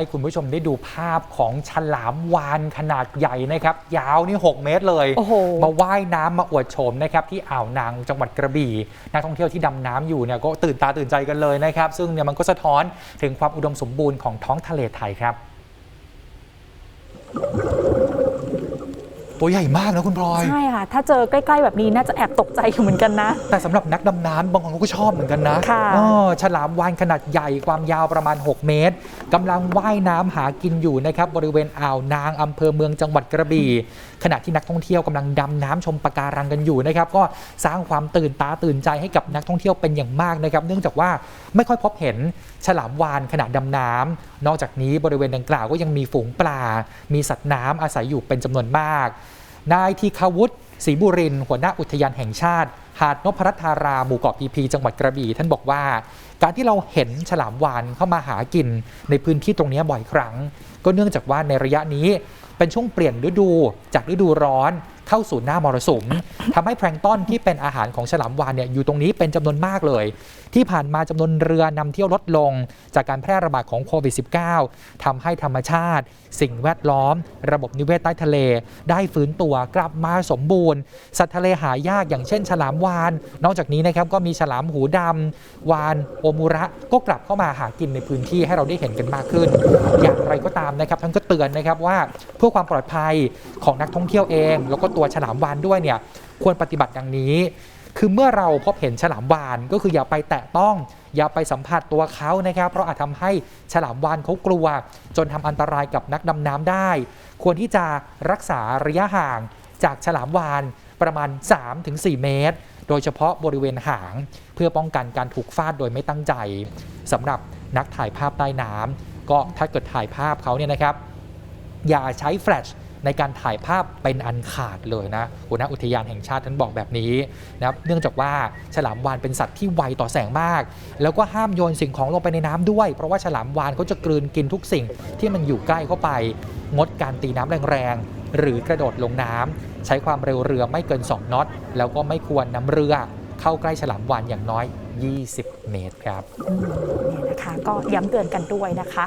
ให้คุณผู้ชมได้ดูภาพของฉลามวานขนาดใหญ่นะครับ ยาวนี่ 6 เมตรเลยโอ้โหมาว่ายน้ำมาอวดโฉมนะครับที่อ่าวนางจังหวัดกระบี่ นักท่องเที่ยวที่ดำน้ำอยู่เนี่ยก็ตื่นตาตื่นใจกันเลยนะครับ ซึ่งเนี่ยมันก็สะท้อนถึงความอุดมสมบูรณ์ของท้องทะเลไทยครับ ตัวใหญ่มากนะคุณพลอย ใช่ค่ะ ถ้าเจอใกล้ๆแบบนี้น่าจะแอบตกใจอยู่เหมือนกันนะ แต่สำหรับนักดำน้ำบางคนก็ชอบเหมือนกันนะค่ะ เออฉลามวานขนาดใหญ่ความยาวประมาณ 6 เมตรกำลังว่ายน้ำหากินอยู่นะครับบริเวณอ่าวนางอำเภอเมืองจังหวัดกระบี่ ขณะที่นักท่องเที่ยวกำลังดำน้ำชมปะการังกันอยู่นะครับก็สร้างความตื่นตาตื่นใจให้กับนักท่องเที่ยวเป็นอย่างมากนะครับ เนื่องจากว่าไม่ค่อยพบเห็นฉลามวานขนาดดำน้ำนอกจากนี้บริเวณดังกล่าวก็ยังมีฝูงปลา มีสัตว์น้ำอาศัยอยู่เป็นจำนวนมาก นายทีคาวุฒิศรีบุรินหัวหน้าอุทยานแห่งชาติ หาดนพรัตธาราหมู่เกาะพีพีจังหวัดกระบี่ท่านบอกว่า การที่เราเห็นฉลามวานเข้ามาหากินในพื้นที่ตรงนี้บ่อยครั้ง ก็เนื่องจากว่าในระยะนี้เป็นช่วงเปลี่ยนฤดูจากฤดูร้อน เข้าสู่หน้ามรสุมทำให้แพลงต้นที่เป็นอาหารของฉลามวานเนี่ยอยู่ตรงนี้เป็นจำนวนมากเลย ที่ผ่านมาจำนวนเรือนำเที่ยวลดลง จากการแพร่ระบาดของโควิด -19 ทำให้ธรรมชาติ สิ่งแวดล้อม ระบบนิเวศใต้ทะเล ได้ฟื้นตัวกลับมาสมบูรณ์ สัตว์ทะเลหายากอย่างเช่น ฉลามวานนอกจากนี้นะครับก็มีฉลามหูดำวานโอมูระก็กลับเข้ามาหากินในพื้นที่ให้เราได้เห็นกันมากขึ้น อย่างไรก็ตามนะครับท่านก็เตือนนะครับว่าเพื่อความปลอดภัยของนักท่องเที่ยวเอง แล้วก็ตัวฉลามวานด้วยเนี่ยควรปฏิบัติดังนี้ คือเมื่อเราพบเห็นฉลามวานก็คืออย่าไปแตะต้อง อย่าไปสัมผัสตัวเขานะครับ เพราะอาจทำให้ฉลามวานเขากลัว จนทำอันตรายกับนักดำน้ำได้ ควรที่จะรักษาระยะห่างจากฉลามวานประมาณ 3-4 เมตร โดยเฉพาะบริเวณหาง เพื่อป้องกันการถูกฟาดโดยไม่ตั้งใจสำหรับนักถ่ายภาพใต้น้ำก็ถ้าเกิดถ่ายภาพเขาเนี่ยนะครับ อย่าใช้แฟลช ในการถ่ายภาพเป็นอันขาดเลยนะหัวหน้าอุทยานแห่งชาติท่านบอกแบบนี้นะครับเนื่องจากว่าฉลามวานเป็นสัตว์ที่ไวต่อแสงมาก แล้วก็ห้ามโยนสิ่งของลงไปในน้ำด้วย เพราะว่าฉลามวานเขาจะกลืนกินทุกสิ่งที่มันอยู่ใกล้เข้าไป งดการตีน้ำแรงๆหรือกระโดดลงน้ำใช้ความเร็วเรือไม่เกิน 2น็อตแล้วก็ไม่ควรนำเรือเข้าใกล้ฉลามวานอย่างน้อย 20 เมตรครับนี่นะคะก็ย้ำเตือนกันด้วยนะคะ